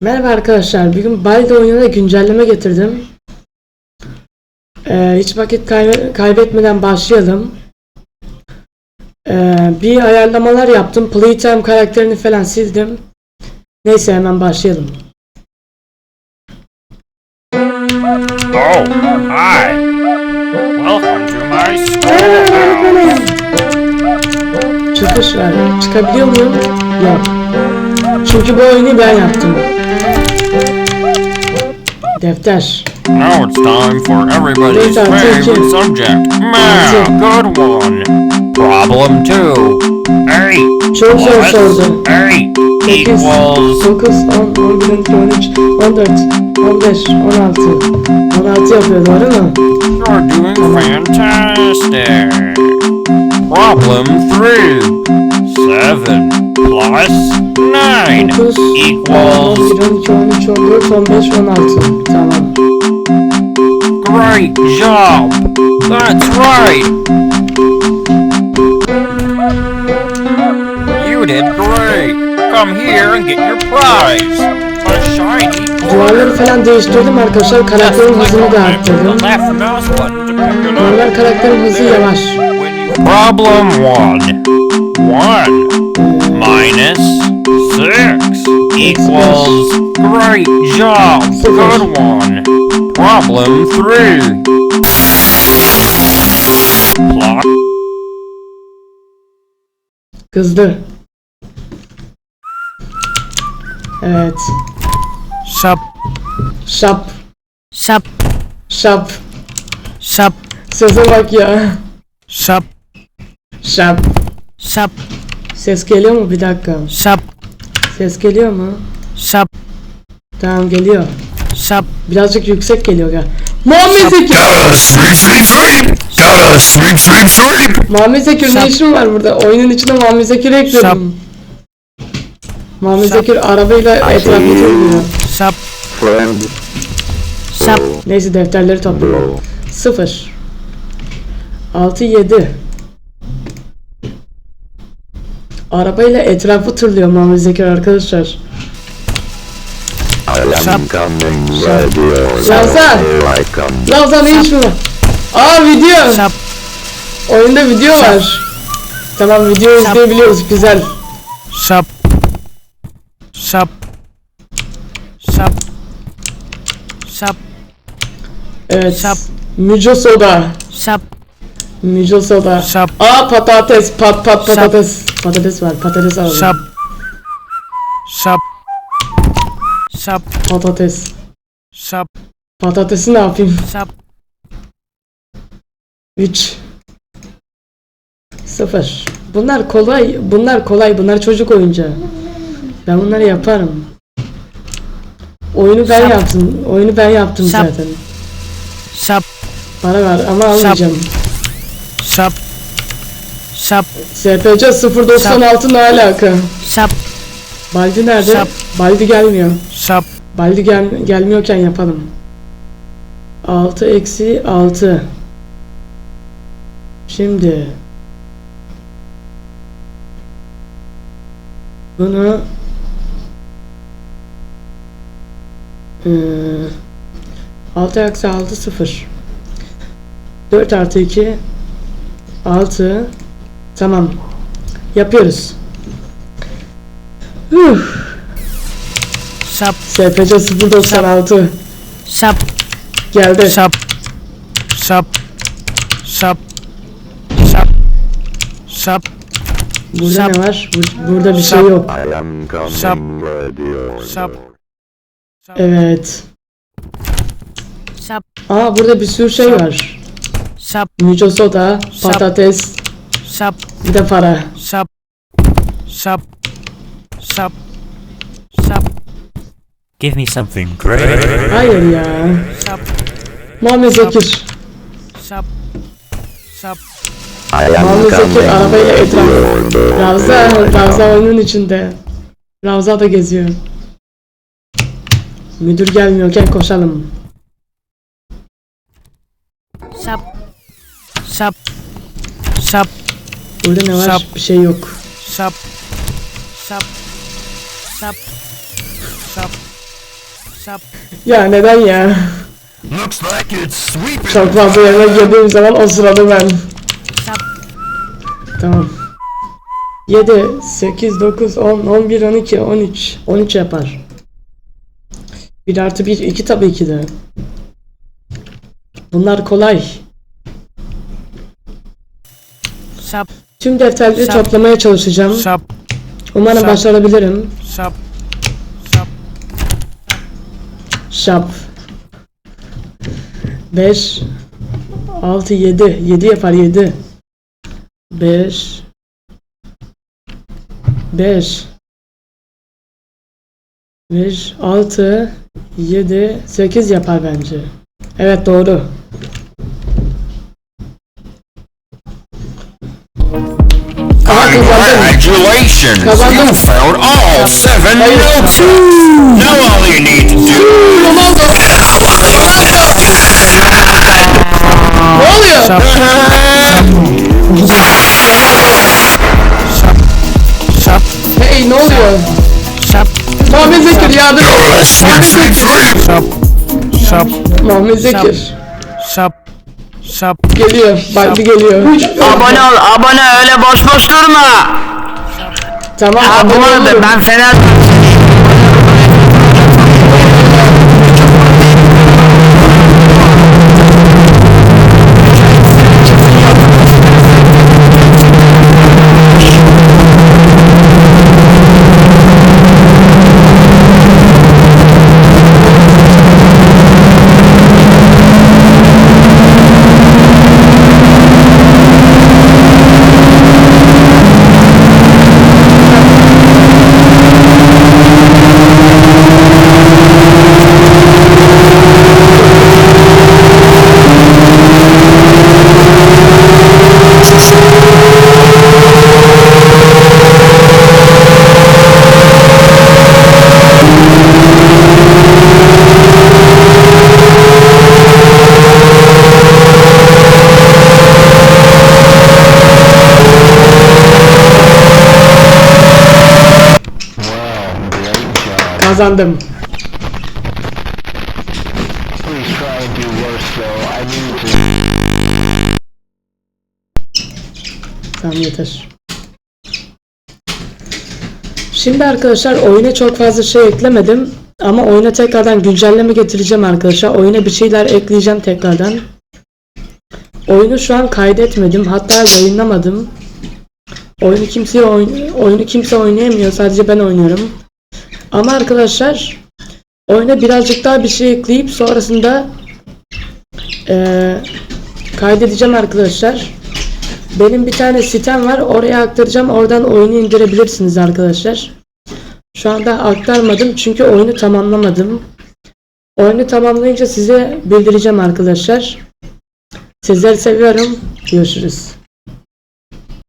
Merhaba arkadaşlar. Bugün Baldi oyununa güncelleme getirdim. Ee, hiç vakit kaybe- kaybetmeden başlayalım. Ee, bir ayarlamalar yaptım. Playtime karakterini falan sildim. Neyse hemen başlayalım. Oh, hi. Welcome to my öğretmenim. Çıkış var. Çıkabiliyor muyum? Yok. Çünkü bu oyunu ben yaptım. Defter. Now it's time for everybody's favorite subject. Math, good one. Problem two. Eight Çok zor sordu. eight 8, equals 9, 10, 11, 12, 13, 14, 15, 16. 16 yapıyor doğru mu? You're doing fantastic. Problem three. Seven plus nine 9, 10, equals 11, 12, 13, 14, 15, 16. Tamam. Great job! That's right! You did great! Come here and get your prize! A shiny Duvarları falan değiştirdim arkadaşlar. Karakterin hızını da arttırdım. left mouse button to pick it up. Normal karakterin hızı yavaş. When you Problem one. One minus six equals great job. Good one. Problem three. Plot Kızdı. Evet. Şap, Şap. şap, Şap. şap, Sese bak ya. şap, Şap. Şap, Ses geliyor mu? Bir dakika. şap, Ses geliyor mu? şap, Tamam geliyor. şap, Birazcık yüksek geliyor ya. Muhammed sleep. Muhammed Zekir ne işin var burada? Oyunun içine Muhammed Zekir'i ekledim. Muhammed Şap. Zekir arabayla etrafı turluyor. şap, şap, Neyse defterleri topluyor. 0 6 7 Arabayla etrafı turluyor Muhammed Zekir arkadaşlar. Şap. Ravza! Ravza ne işin var? Aa video! şap, Oyunda video var. Tamam video Şap. izleyebiliyoruz güzel. şap, şap, şap, şap, Evet. Şap. Müco soda. şap, Müco soda. şap, Aa patates pat pat Şap. Patates. Var patates alalım. şap, şap, şap, Patates. şap, Patatesi ne yapayım? şap, 3 0 Bunlar kolay, bunlar kolay, bunlar çocuk oyuncağı. Ben bunları yaparım. Oyunu ben Şap. yaptım. Oyunu ben yaptım Şap. zaten. şap, Para var ama almayacağım. şap, şap, SPC 096 ne alaka? şap, Baldi nerede? Şap. Baldi gelmiyor. şap, Baldi gel gelmiyorken yapalım. 6 eksi 6. Şimdi bunu eee 6 eksi 6 0 4 artı 2 6 Tamam. Yapıyoruz. Uf. şap, SPC 096 şap, geldi. şap, şap, şap, şap, şap, Burada Şap. ne var? Bur- burada bir şey yok. Am coming, Şap. radio. Şap. Evet. şap, Aa burada bir sürü şey Şap. var. şap, Müco soda, Şap. patates, şap, bir de para. şap, şap, şap, şap, Give me something great. Hayır ya. şap, Muhammed Zekir. şap, şap, Muhammed Zekir arabayla etraf. Ravza, Ravza oyunun içinde. Ravza da geziyor. Müdür gelmiyorken koşalım. şap, şap, şap, Burada ne var? Şap. Bir şey yok. şap, şap, şap, şap, Şap. Ya neden ya? Looks like it's sweeping. Çok fazla yemek yediğim zaman o sırada ben. Şap. Tamam. 7, 8, 9, 10, 11, 12, 13. 13 yapar. 1 artı 1, 2 tabii ki de. Bunlar kolay. Şap. Tüm defterleri Şap. toplamaya çalışacağım. Şap. Umarım Şap. başarabilirim. Şap. Şap. Şap. 5 6 7 7 yapar 7 5 5 5 6 7 8 yapar bence. Evet doğru. Congratulations! You found all seven Hayır. notes! Now all you need to do Ne oluyor? Şap. Şap. Hey ne oluyor? Şap. Muhammed Zekir yardım et. Sweep, sweep, sweep. Şap. Şap. Muhammed Zekir. Şap. Şap. Geliyor. Bak bir geliyor. Abone ol, abone öyle boş boş durma. Tamam Ha bu abone arada ben Fener Kazandım. Tamam yeter. Şimdi arkadaşlar oyuna çok fazla şey eklemedim. Ama oyuna tekrardan güncelleme getireceğim arkadaşlar. Oyuna bir şeyler ekleyeceğim tekrardan. Oyunu şu an kaydetmedim. Hatta yayınlamadım. Oyunu kimse oyn oyunu kimse oynayamıyor. Sadece ben oynuyorum. Ama arkadaşlar oyuna birazcık daha bir şey ekleyip sonrasında eee, kaydedeceğim arkadaşlar. Benim bir tane sitem var. Oraya aktaracağım. Oradan oyunu indirebilirsiniz arkadaşlar. Şu anda aktarmadım çünkü oyunu tamamlamadım. Oyunu tamamlayınca size bildireceğim arkadaşlar. Sizleri seviyorum. Görüşürüz.